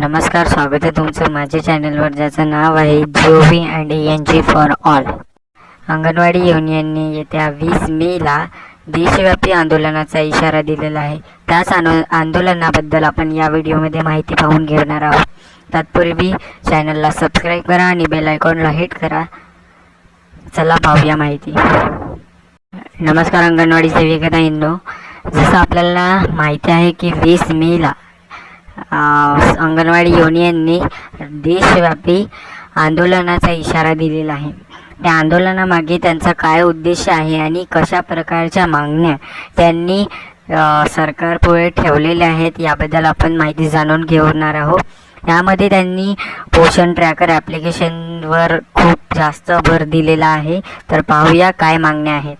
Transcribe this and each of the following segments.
नमस्कार स्वागत आहे तुमचं माझ्या चॅनलवर ज्याचं नाव आहे GOV and N G for all. Anganwadi युनियनने येत्या वीस मेला देशव्यापी आंदोलनाचा इशारा दिलेला आहे. त्याच आनो आंदोलनाबद्दल आपण या व्हिडिओमध्ये माहिती पाहून घेणार आहोत. तत्पूर्वी चॅनलला सबस्क्राईब करा आणि बेल आयकॉनला हिट करा. चला पाहूया माहिती. नमस्कार अंगणवाडी सेविकाताईंनो जसं आपल्याला माहिती आहे की वीस मेला अंगणवाडी युनियनने देशव्यापी आंदोलनाचा इशारा दिलेला आहे त्या आंदोलनामागे त्यांचा काय उद्देश आहे आणि कशा प्रकारच्या मागण्या त्यांनी सरकारपुढे ठेवलेल्या आहेत याबद्दल आपण माहिती जाणून घेणार आहोत. यामध्ये त्यांनी पोषण ट्रॅकर ॲप्लिकेशनवर खूप जास्त भर दिलेला आहे. तर पाहूया काय मागण्या आहेत.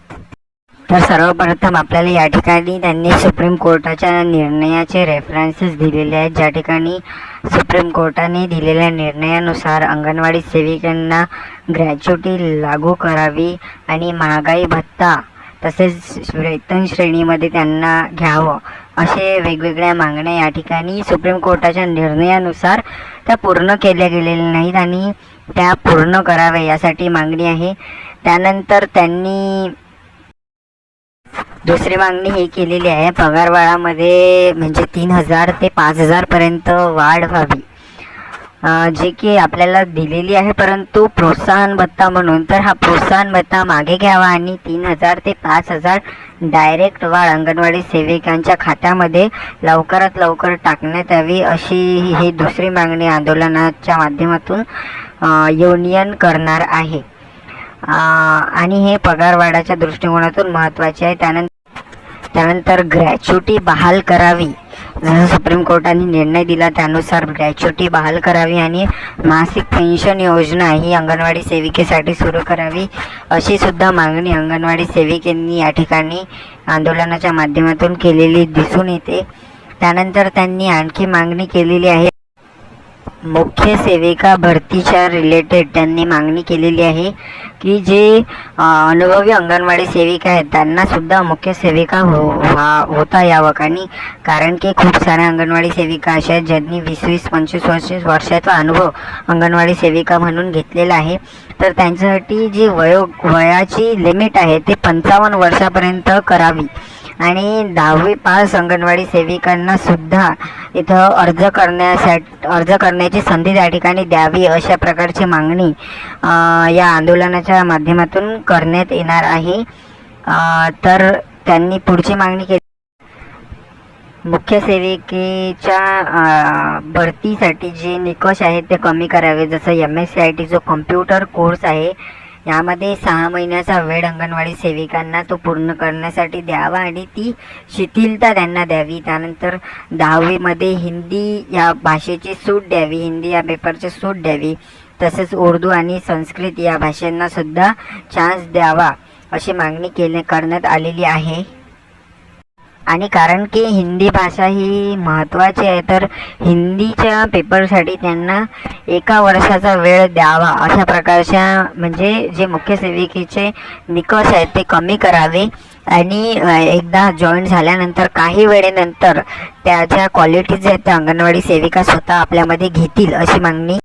तर सर्वप्रथम आपल्याला या ठिकाणी त्यांनी सुप्रीम कोर्टाच्या निर्णयाचे रेफरन्सेस दिलेले आहेत. ज्या ठिकाणी सुप्रीम कोर्टाने दिलेल्या निर्णयानुसार अंगणवाडी सेविकांना ग्रॅच्युटी लागू करावी आणि महागाई भत्ता तसेच वेतन श्रेणीमध्ये त्यांना घ्यावं असे वेगवेगळ्या मागण्या या ठिकाणी सुप्रीम कोर्टाच्या निर्णयानुसार त्या पूर्ण केल्या गेलेल्या नाहीत आणि त्या पूर्ण कराव्या यासाठी मागणी आहे. त्यानंतर त्यांनी दुसरी मागणी ही केलेली आहे पगारवाढामध्ये म्हणजे तीन हजार ते पाच हजारपर्यंत वाढ व्हावी. जे की आपल्याला दिलेली आहे परंतु प्रोत्साहन भत्ता म्हणून. तर हा प्रोत्साहन भत्ता मागे घ्यावा आणि तीन हजार ते पाच हजार डायरेक्ट वाढ अंगणवाडी सेविकांच्या खात्यामध्ये लवकरात लवकर टाकण्यात यावी अशी ही दुसरी मागणी आंदोलनाच्या माध्यमातून युनियन करणार आहे. आणि हे पगारवाढाच्या दृष्टिकोनातून महत्त्वाचे आहे. त्यानंतर त्यानंतर ग्रॅच्युटी बहाल करावी. जसं सुप्रीम कोर्टाने निर्णय दिला त्यानुसार ग्रॅच्युटी बहाल करावी आणि मासिक पेन्शन योजना ही अंगणवाडी सेविकेसाठी सुरू करावी. अशी सुद्धा मागणी अंगणवाडी सेविकेंनी या ठिकाणी आंदोलनाच्या माध्यमातून केलेली दिसून येते. त्यानंतर त्यांनी आणखी मागणी केलेली आहे. मुख्य सेविका भरतीच्या रिलेटेड त्यांनी मागणी केलेली आहे की जे अनुभवी अंगणवाडी सेविका आहेत त्यांनासुद्धा मुख्य सेविका हो व्हा होता यावं. आणि कारण की खूप साऱ्या अंगणवाडी सेविका अशा आहेत ज्यांनी वीस वीस पंचवीस वर्ष वर्षाचा अनुभव अंगणवाडी सेविका म्हणून घेतलेला आहे. तर त्यांच्यासाठी जी वयो वयाची लिमिट आहे ते पंचावन्न वर्षापर्यंत करावी. आणि दहावी पास अंगणवाडी सेविकांना सुद्धा इथं अर्ज करण्यासाठी अर्ज करण्याची संधी त्या ठिकाणी द्यावी अशा प्रकारची मागणी या आंदोलनाच्या माध्यमातून करण्यात येणार आहे. तर त्यांनी पुढची मागणी केली. मुख्य सेविकेच्या भरतीसाठी जे निकष आहेत ते कमी करावे जसं M S C I T जो कम्प्युटर कोर्स आहे. यामध्ये सहा महिन्याचा वेळ अंगणवाडी सेविकांना तो पूर्ण करण्यासाठी द्यावा आणि ती शिथिलता त्यांना द्यावी. त्यानंतर दहावीमध्ये हिंदी या भाषेची सूट द्यावी हिंदी या पेपरची सूट द्यावी. तसेच उर्दू आणि संस्कृत या भाषांना सुद्धा चान्स द्यावा अशी मागणी केले करण्यात आलेली आहे. आणि कारण की हिंदी भाषा ही महत्त्वाची आहे तर हिंदीच्या पेपरसाठी त्यांना एका वर्षाचा वेळ द्यावा. अशा प्रकारच्या म्हणजे जे मुख्य सेविकेचे निकष आहेत ते कमी करावे. आणि एकदा जॉईन झाल्यानंतर काही वेळेनंतर त्याच्या क्वालिटीज आहेत त्या अंगणवाडी सेविका स्वतः आपल्यामध्ये घेतील अशी मागणी.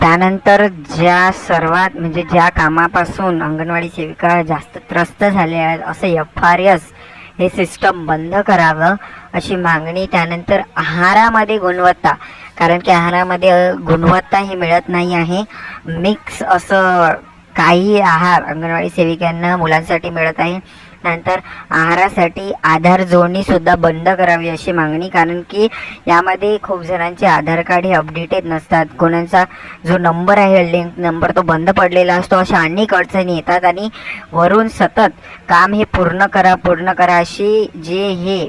त्यानंतर ज्या सर्वात म्हणजे ज्या कामापासून अंगणवाडी सेविका जास्त त्रस्त झाल्या आहेत असं एफ आर एस हे सिस्टम बंद करावं अशी मागणी त्यानंतर आहारामध्ये गुणवत्ता. कारण की आहारामध्ये गुणवत्ता ही मिळत नाही आहे. मिक्स असं काही आहार अंगणवाडी सेविकांना मुलांसाठी मिळत आहे. नंतर आहारासाठी आधार जोडणी सुद्धा बंद करावी अशी मागणी कारण की यामध्ये खूप जणांचे आधार कार्ड हे अपडेटेड नसतात. कोणाचा जो नंबर आहे लिंक नंबर तो बंद पडलेला असतो अशा अनेक अडचणी येतात आणि वरून सतत काम हे पूर्ण करा पूर्ण करा अशी जे हे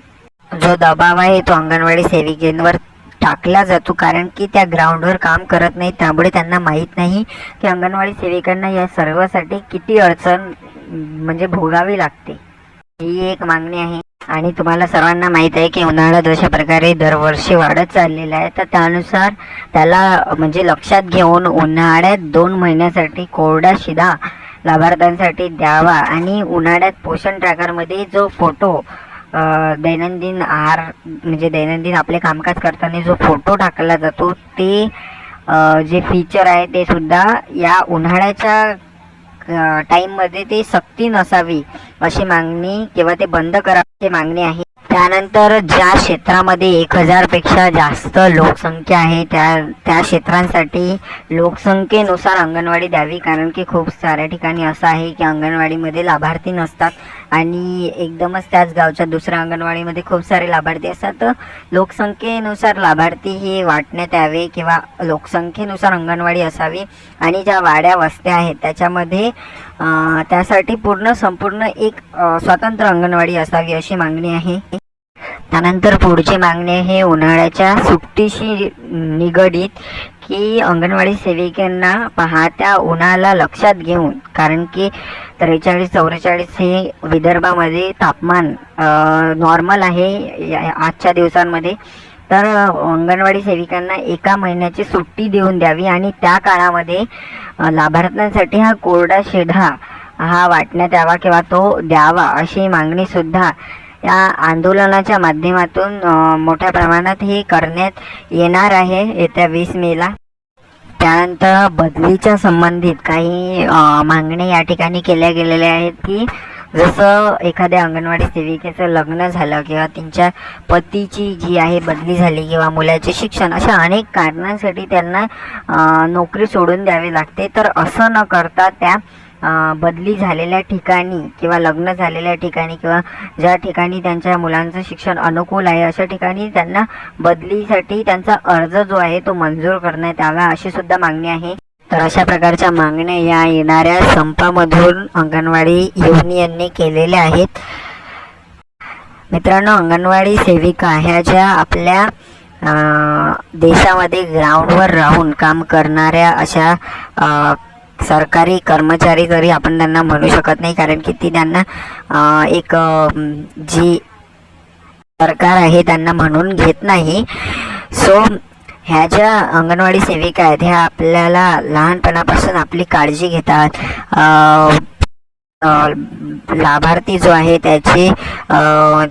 जो दबाव आहे तो अंगणवाडी सेविकेंवर टाकला जातो. कारण की त्या ग्राउंडवर काम करत नाही त्यामुळे त्यांना माहीत नाही की अंगणवाडी सेविकांना या सर्वासाठी किती अडचण म्हणजे भोगावी लागते. ही एक मागणी आहे. आणि तुम्हाला सर्वांना माहीत आहे की उन्हाळा जशा प्रकारे दरवर्षी वाढत चाललेला आहे तर त्यानुसार त्याला म्हणजे लक्षात घेऊन उन्हाळ्यात दोन महिन्यासाठी कोरडा शिधा लाभार्थ्यांसाठी द्यावा आणि उन्हाळ्यात पोषण ट्रॅकरमध्ये जो फोटो दैनंदिन आहार म्हणजे दैनंदिन आपले कामकाज करताना जो फोटो टाकला जातो ते जे फीचर आहे ते सुद्धा या उन्हाळ्याच्या टाईममध्ये ते सक्ती नसावी अशी मागणी किंवा ते बंद करावी मागणी आहे. त्यानंतर ज्या क्षेत्रामध्ये एक हजारपेक्षा जास्त लोकसंख्या आहे त्या त्या क्षेत्रांसाठी लोकसंख्येनुसार अंगणवाडी द्यावी. कारण की खूप साऱ्या ठिकाणी असं आहे की अंगणवाडीमध्ये लाभार्थी नसतात. आणि एकदमच त्याच गावच्या दुसऱ्या अंगणवाडीमध्ये खूप सारे लाभार्थी असतात. लोकसंख्येनुसार लाभार्थी हे वाटण्यात यावे किंवा लोकसंख्येनुसार अंगणवाडी असावी आणि ज्या वाड्या वस्त्या आहेत त्याच्यामध्ये त्यासाठी पूर्ण संपूर्ण एक स्वतंत्र अंगणवाडी असावी अशी मागणी आहे. त्यानंतर पुढची मागणी आहे उन्हाळ्याच्या सुट्टीशी निगडीत की अंगणवाडी सेविकांना पाहत्या उन्हाला लक्षात घेऊन कारण की त्रेचाळीस चौवेचाळीस हे विदर्भामध्ये तापमान नॉर्मल आहे या- आजच्या दिवसांमध्ये. तर अंगणवाडी सेविकांना एका महिन्याची सुट्टी देऊन द्यावी आणि त्या काळामध्ये लाभार्थ्यांसाठी हा कोरडा शेढा हा वाटण्यात यावा किंवा तो द्यावा अशी मागणीसुद्धा या आंदोलनाच्या माध्यमातून मोठ्या प्रमाणात हे करण्यात येणार आहे येत्या वीस मेला. त्यानंतर बदलीच्या संबंधित काही मागण्या या ठिकाणी केल्या गेलेल्या आहेत की जसं एखाद्या अंगणवाडी सेविकेचं लग्न झालं किंवा त्यांच्या पतीची जी आहे बदली झाली किंवा मुलाचे शिक्षण अशा अनेक कारणांसाठी त्यांना नोकरी सोडून द्यावी लागते. तर असं न करता त्या बदली झालेल्या ठिकाणी किंवा लग्न झालेल्या ठिकाणी किंवा ज्या ठिकाणी त्यांच्या मुलांचं शिक्षण अनुकूल आहे अशा ठिकाणी त्यांना बदलीसाठी त्यांचा अर्ज जो आहे तो मंजूर करण्यात यावा अशी सुद्धा मागणी आहे. तर अशा प्रकारच्या मागण्या या येणाऱ्या संपामधून अंगणवाडी युनियनने केलेल्या आहेत. मित्रांनो अंगणवाडी सेविका ह्या ज्या आपल्या देशामध्ये ग्राउंडवर राहून काम करणाऱ्या अशा सरकारी कर्मचारी तरी आपण त्यांना म्हणू शकत नाही कारण की ती त्यांना एक जी सरकार आहे त्यांना म्हणून घेत नाही. सो ह्या ज्या अंगणवाडी सेविका आहेत ह्या आपल्याला लहानपणापासून आपली काळजी घेतात. लाभार्थी जो आहे त्याची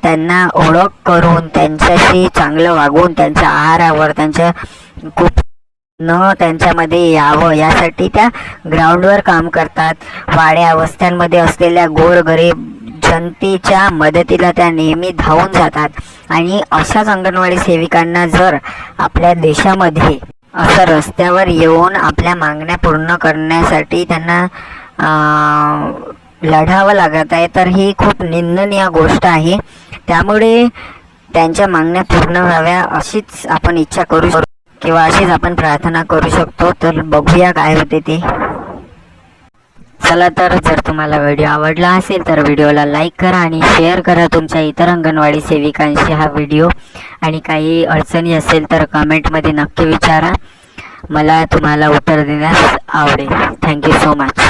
त्यांना ओळख करून त्यांच्याशी चांगलं वागून त्यांच्या आहारावर त्यांच्या खूप न त्यांच्यामध्ये यावं. यासाठी त्या ग्राउंडवर काम करतात. वाड्या वस्त्यांमध्ये असलेल्या गोरगरीब जनतेच्या मदतीला त्या नेहमी धावून जातात. आणि अशाच अंगणवाडी सेविकांना जर आपल्या देशामध्ये असं रस्त्यावर येऊन आपल्या मागण्या पूर्ण करण्यासाठी त्यांना लढावं लागत आहे तर ही खूप निंदनीय गोष्ट आहे. त्यामुळे त्यांच्या मागण्या पूर्ण व्हाव्या अशीच आपण इच्छा करू शकतो. किंवा अशीच आपण प्रार्थना करू शकतो तर बघूया काय होते ते. चला तर जर तुम्हाला व्हिडिओ आवडला असेल तर व्हिडिओला लाईक करा आणि शेअर करा तुमच्या इतर अंगणवाडी सेविकांशी हा व्हिडिओ. आणि काही अडचणी असेल तर कमेंटमध्ये नक्की विचारा. मला तुम्हाला उत्तर देण्यास आवडेल. Thank you so much